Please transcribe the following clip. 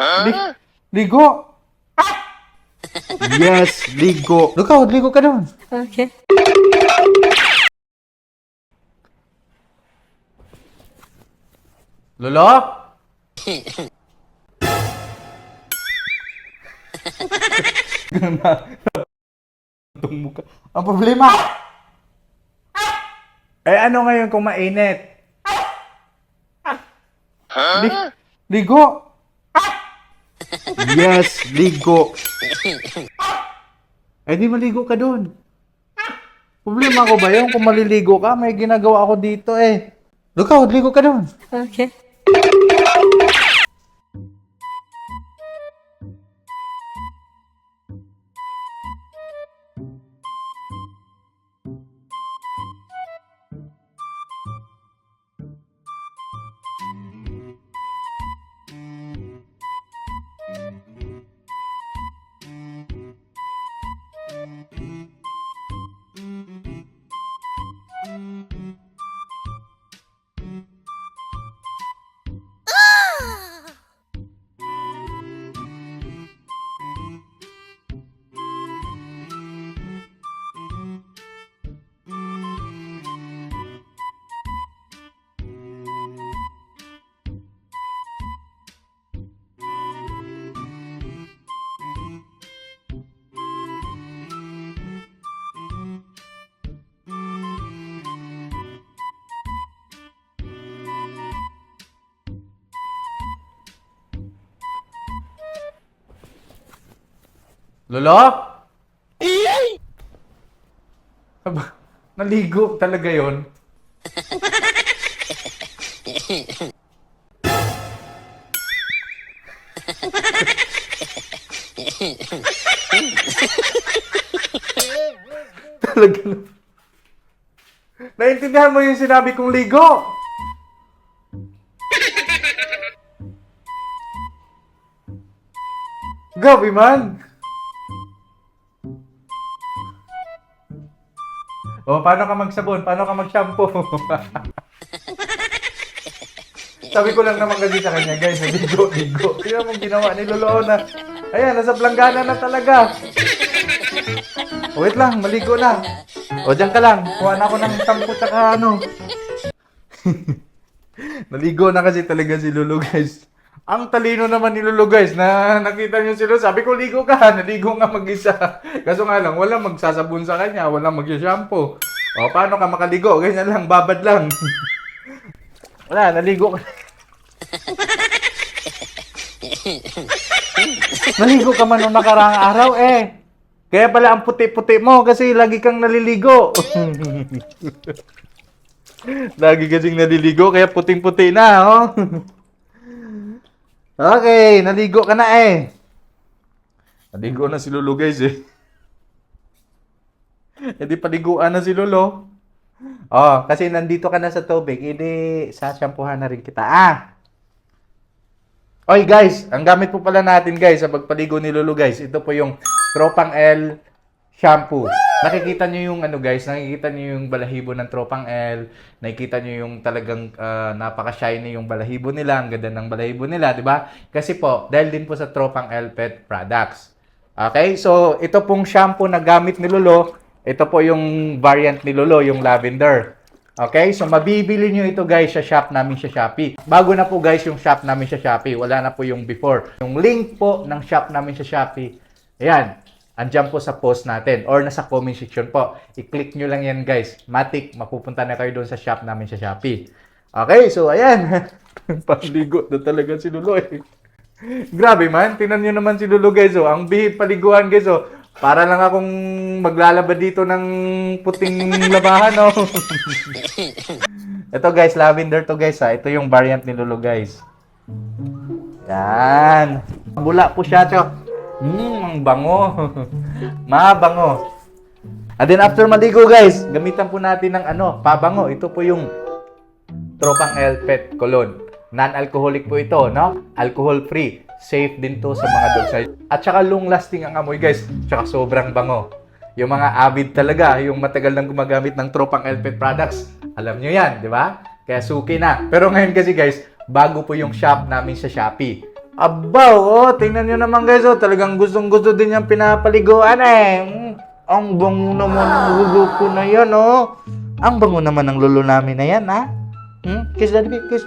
Li- ligo. Yes, ligo. Lukaw, ligo ka doon. Okay. Lolo? Itong mukha. Ang problema. Eh ano ngayon kung mainit? Li- ligo. Yes, ligo. Eh di maligo ka doon. Problema ko ba yun kung maliligo ka? May ginagawa ako dito eh. Lukaw, ligo ka doon. Okay. Lolo? Aba, naligo talaga yon. talaga na. Naintindihan mo yung sinabi kong ligo? Gabi man! Oh, paano ka magsabon? Paano ka mag-shampoo? Sabi ko lang naman kasi sa kanya, guys, ligo, ligo. Tingnan mo ginawa ni Lolo na. Ayan, nasa planggana na talaga. O, wait lang, maligo na. O, dyan ka lang. Kuha na ako ng shampoo tsaka ano. Naligo na kasi talaga si Lolo, guys. Ang talino naman ni Lolo, guys, na nakita niyo si Lolo. Sabi ko, ligo ka. Naligo nga mag-isa. Kaso nga lang, walang magsasabon sa kanya. Walang mag-shampoo. O, paano ka makaligo? Ganyan lang, babad lang. Wala, naligo ka. naligo ka man nung nakaraang araw, eh. Kaya pala ang puti-puti mo kasi lagi kang naliligo. lagi kasing naliligo kaya puting-puti na, oh. Okay, naligo ka na eh. Naligo na si Lolo guys eh. E di paliguan na si Lolo. Oh, kasi nandito ka na sa tubig, edi sasampuhan na rin kita. Ah! Oy guys, ang gamit po pala natin guys sa pagpaligo ni Lolo guys, ito po yung Tropang L shampoo. Nakikita nyo yung ano guys, nakikita nyo yung balahibo ng Tropang L, nakikita nyo yung talagang ah, napaka-shiny yung balahibo nila, ang ganda ng balahibo nila, di ba? Kasi po, dahil din po sa Tropang L Pet Products. Okay, so ito pong shampoo na gamit ni Lolo, ito po yung variant ni Lolo, yung lavender. Okay, so mabibili nyo ito guys sa shop namin sa Shopee. Bago na po guys yung shop namin sa Shopee, wala na po yung before. Yung link po ng shop namin sa Shopee, ayan, andyan po sa post natin or nasa comment section po. I-click nyo lang yan guys. Matik, mapupunta na kayo doon sa shop namin sa Shopee. Okay, so ayan. Paligo na talaga si Lolo eh. Grabe man, tinan nyo naman si Lolo guys oh. Ang bihit paliguan guys oh. Para lang akong maglalaba dito ng puting labahan oh. Ito guys, lavender to guys ha. Ito yung variant ni Lolo guys. Yan. Bula po siya, chok. Mmm, ang bango. Mabango. And then after maligo guys, gamitan po natin ng ano, pabango. Ito po yung Tropang L Pet Cologne. Non-alcoholic po ito, no? Alcohol free. Safe din to sa mga dogs. At saka long lasting ang amoy guys. Tsaka sobrang bango. Yung mga avid talaga, yung matagal nang gumagamit ng Tropang L Pet products, alam nyo yan, di ba? Kaya suki na. Pero ngayon kasi guys, bago po yung shop namin sa Shopee. Aba, oh, tingnan nyo naman guys, oh, talagang gustong gusto din yung pinapaliguan eh. Mm, ang bango naman ng lulo ko na yan, oh. Ang bango naman ng lulo namin na yan, ha? Hmm? Kiss, daddy, babe, kiss.